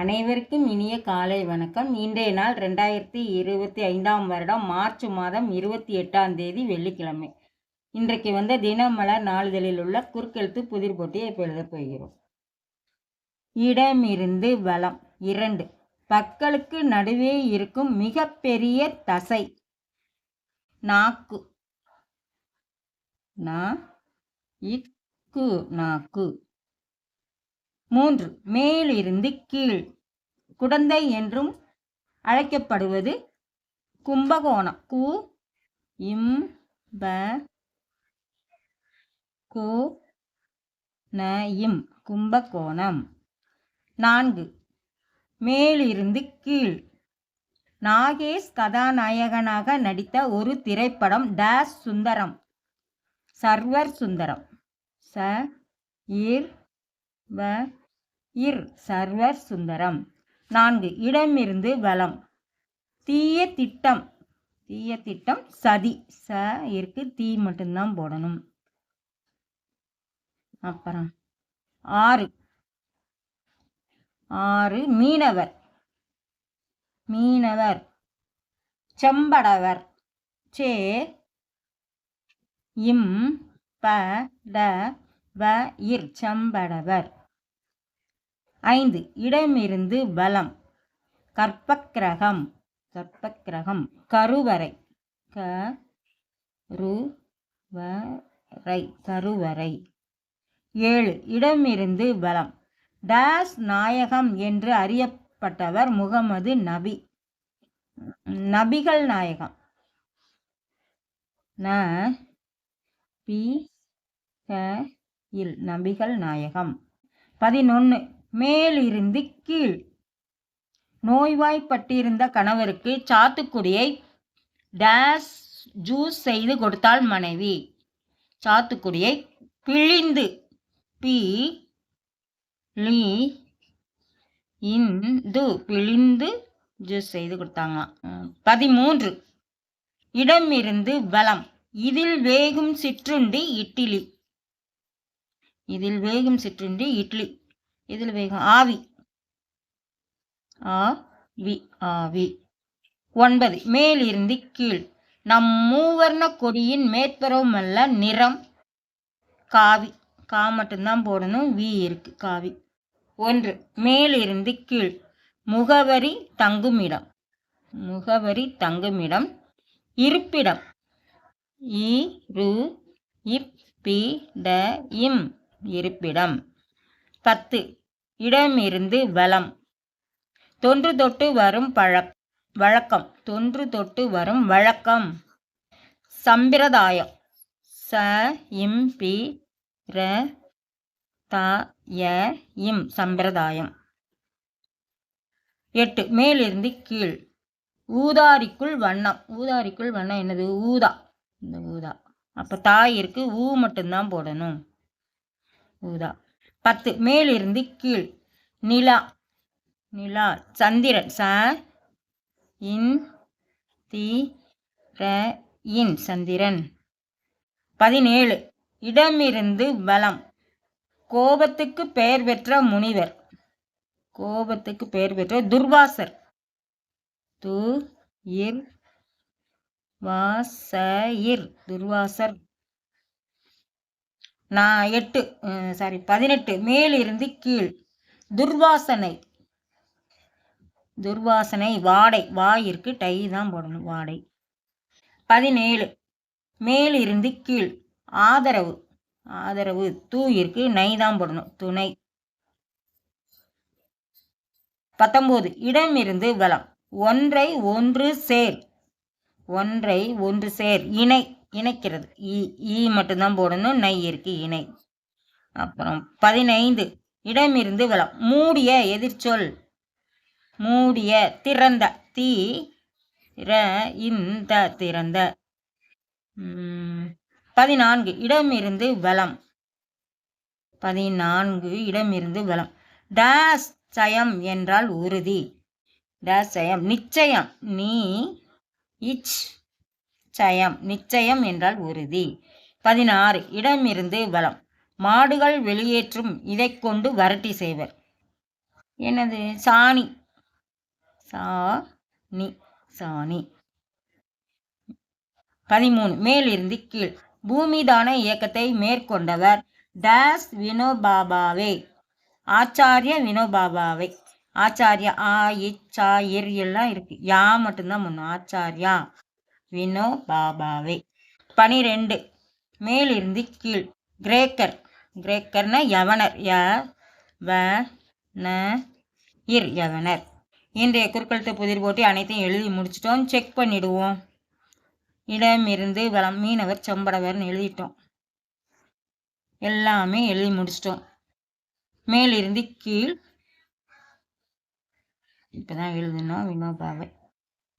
அனைவருக்கும் இனிய காலை வணக்கம். இன்றைய நாள் ரெண்டாயிரத்தி இருபத்தி ஐந்தாம் வருடம் மார்ச் மாதம் இருபத்தி எட்டாம் தேதி வெள்ளிக்கிழமை. இன்றைக்கு வந்த தினமலர் நாளிதழில் உள்ள குறுக்கெழுத்து புதிர் போட்டியை இப்போ எழுதப் போகிறோம். இடமிருந்து வளம் இரண்டு. பற்களுக்கு நடுவே இருக்கும் மிகப்பெரிய தசை நாக்கு. நா இக்கு நாக்கு. மூன்று. மேலிருந்து கீழ். குடந்தை என்றும் அழைக்கப்படுவது கும்பகோணம். கு இம் ப கு ந இம். கும்பகோணம். நான்கு. மேலிருந்து கீழ். நாகேஷ் கதாநாயகனாக நடித்த ஒரு திரைப்படம் டேஷ் சுந்தரம். சர்வர் சுந்தரம். ச இர் வ இர் சர்வர் சுந்தரம். நான்கு இடமிருந்து வலம் தீய திட்டம். தீய திட்டம் சதி. ச இருக்கு தீ மட்டும்தான் போடணும். அப்புறம் ஆறு. ஆறு மீனவர். மீனவர். செம்படவர். சே இம் ப ட வ இர் செம்படவர். ஐந்து. இடமிருந்து வலம். கற்பக்கிரகம். கற்பக்கிரகம். கருவறை. க ரு வரை கருவறை. ஏழு. இடமிருந்து வலம். டேஸ் நாயகம் என்று அறியப்பட்டவர் முகமது நபி. நபிகள் நாயகம். ந பி க இல். நபிகள் நாயகம். பதினொன்று மேலிருந்து கீழ். நோய்வாய்ப்பட்டிருந்த கணவருக்கு சாத்துக்குடியை டேஸ் ஜூஸ் செய்து கொடுத்தாள் மனைவி. சாத்துக்குடியை பிழிந்து பி. லீ. இந்து பிழிந்து ஜூஸ் செய்து கொடுத்தாங்களாம். பதிமூன்று. இடமிருந்து வளம். இதில் வேகும் சிற்றுண்டி இட்லி. இதில் வேகும் சிற்றுண்டி இட்லி. இதில் வேகம்? ஆவி. ஆ வி ஆவி. ஒன்பது. மேலிருந்து கீழ். நம் மூவர்ண கொடியின் மேற்பரவும் அல்ல நிறம். காவி. கா மட்டும்தான் போடணும் வி இருக்கு காவி. ஒன்று. மேலிருந்து கீழ். முகவரி தங்குமிடம். முகவரி தங்குமிடம். இருப்பிடம். இ ரு இப் பி ட இம். இருப்பிடம். பத்து. இடமிருந்து வலம். தொன்று தொட்டு வரும் பழக் வழக்கம். தொன்று தொட்டு வரும் வழக்கம். சம்பிரதாயம். ச இம் பி ர த ய இம். சம்பிரதாயம். எட்டு. மேலிருந்து கீழ். ஊதாரிக்குள் வண்ணம். ஊதாரிக்குள் வண்ணம் என்னது? ஊதா. இந்த ஊதா. அப்போ தாய் இருக்கு ஊ மட்டும்தான் போடணும். ஊதா. பத்து. மேலிருந்து கீழ். நிலா. நிலா. சந்திரன். ச. இன். தி. ர. இன். சந்திரன். பதினேழு. இடமிருந்து வளம் கோபத்துக்கு பெயர் பெற்ற முனிவர். கோபத்துக்கு பெயர் பெற்ற துர்வாசர். து இர். வாசயிர். துர்வாசர். நான் எட்டு சாரி பதினெட்டு மேலிருந்து கீழ். துர்வாசனை. துர்வாசனை வாடை. வாயிற்கு டை தான் போடணும் வாடை. பதினேழு மேலிருந்து கீழ். ஆதரவு. ஆதரவு. தூயிற்கு நை தான் போடணும் துணை. பத்தொம்போது இடமிருந்து வளம் ஒன்றை ஒன்று சேர். ஒன்றை ஒன்று சேர். இணை. இணைக்கிறது. ஈ ஈ மட்டும்தான் போடணும் நை இருக்கு இணை. அப்புறம் பதினைந்து இடமிருந்து வலம் மூடிய எதிர்ச்சொல். மூடிய திறந்த. தீ ர இந்த திறந்த. பதினான்கு இடமிருந்து வலம் பதினான்கு இடமிருந்து வலம் டேஸ் சயம் என்றால் உறுதி. டேஸ் சயம். நிச்சயம். நீ இச் நிச்சயம் நிச்சயம் என்றால் உறுதி. பதினாறு இடமிருந்து வலம் மாடுகள் வெளியேற்றும் இதை கொண்டு வரட்டி செய்வர். என்னது? சாணி. சா நி சாணி. பதிமூணு மேலிருந்து கீழ். பூமிதான இயக்கத்தை மேற்கொண்டவர் டேஸ் வினோபாபாவே. ஆச்சாரிய வினோபாபாவை. ஆச்சாரியா ஆ இச்சா இர் எல்லாம் இருக்கு. யா மட்டும்தான் முன்னும். ஆச்சாரியா. வினோ பாபாவே பனிரெண்டு. மேலிருந்து கீழ். கிரேக்கர். கிரேக்கர்னா யவனர். ய வ ந இர் யவனர். இன்றைய குறுக்கழுத்து புதிர் போட்டி அனைத்தையும் எழுதி முடிச்சிட்டோம். செக் பண்ணிடுவோம். இடமிருந்து வளம் மீனவர் செம்படவர்னு எழுதிட்டோம். எல்லாமே எழுதி முடிச்சிட்டோம். மேலிருந்து கீழ். இப்போதான் எழுதணும் வினோபாவை.